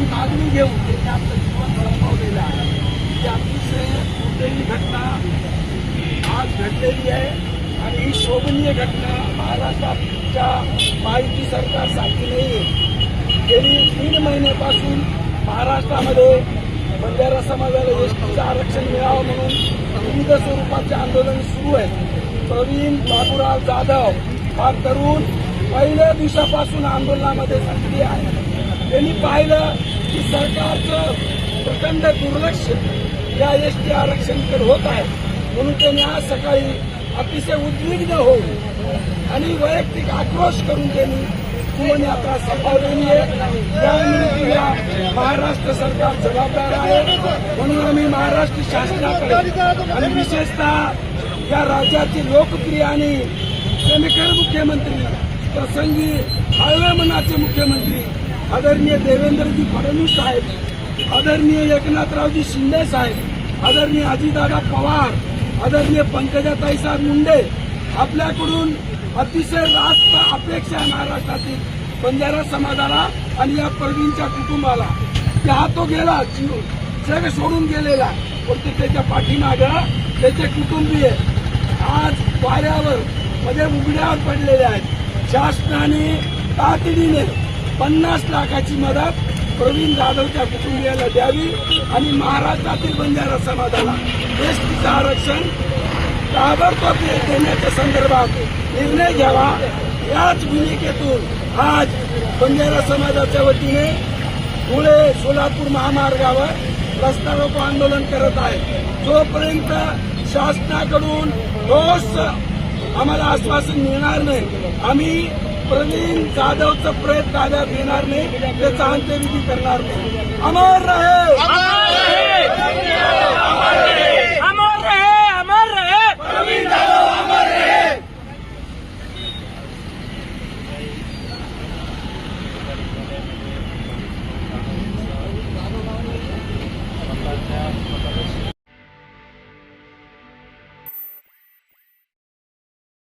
ही मागणी घेऊन त्यांनी आपलं जीवन गळपावलेलं आहे. ही अतिशय दुर्दैवी घटना आज घडलेली आहे आणि ही शोभनीय घटना महाराष्ट्राच्या माहिती सरकारसाठी नाही आहे गेली तीन महिन्यापासून महाराष्ट्रामध्ये बंजारा समाजाला एसटीचं आरक्षण मिळावं म्हणून विविध स्वरूपाचे आंदोलन सुरू आहेत. प्रवीण बाबूराव जाधव हा तरुण पहिल्या दिवसापासून आंदोलनामध्ये सक्रिय आहे त्यांनी पाहिलं की सरकारचं प्रचंड दुर्लक्ष या एस टी आरक्षणकडे होत आहे. म्हणून त्यांनी आज सकाळी अतिशय उद्विग्न होऊन आणि वैयक्तिक आक्रोश करून त्यांनी जीवन यात्रा संपवलेली आहे. त्या महाराष्ट्र सरकार जबाबदार आहे. म्हणून आम्ही महाराष्ट्र शासनाकडे आणि विशेषतः या राज्याचे लोकप्रिय आणि प्रेमकर मुख्यमंत्री प्रसंगी हळवे मनाचे मुख्यमंत्री आदरणीय देवेंद्रजी फडणवीस साहेब आदरणीय एकनाथरावजी शिंदे साहेब आदरणीय अजितदादा पवार आदरणीय पंकजाताई साहेब मुंडे आपल्याकडून अतिशय रास्त अपेक्षा आहे महाराष्ट्रातील बंजारा समाजाला आणि या प्रवीणच्या कुटुंबाला. की हा तो गेला जीव जग सोडून गेलेला पण ते त्याच्या पाठीमागं त्याचे कुटुंबीय आज वाऱ्यावर मध्ये उघड्यावर पडलेले आहेत. शासनाने तातडीने पन्नास लाखाची मदत प्रवीण जाधवच्या कुटुंबियाला द्यावी आणि महाराष्ट्रातील बंजारा समाजाला. एसटीचं आरक्षण ताबडतोब देण्याच्या संदर्भात निर्णय घ्यावा. याच भूमिकेतून आज बंजारा समाजाच्या वतीने धुळे सोलापूर महामार्गावर रस्ता रोको आंदोलन करत आहे. जोपर्यंत शासनाकडून ठोस आम्हाला आश्वासन मिळणार नाही आम्ही प्रवीण जाधवचं प्रयत्न ताब्यात घेणार नाही. त्याचा अंत्यविधी करणार नाही. अमर रहे!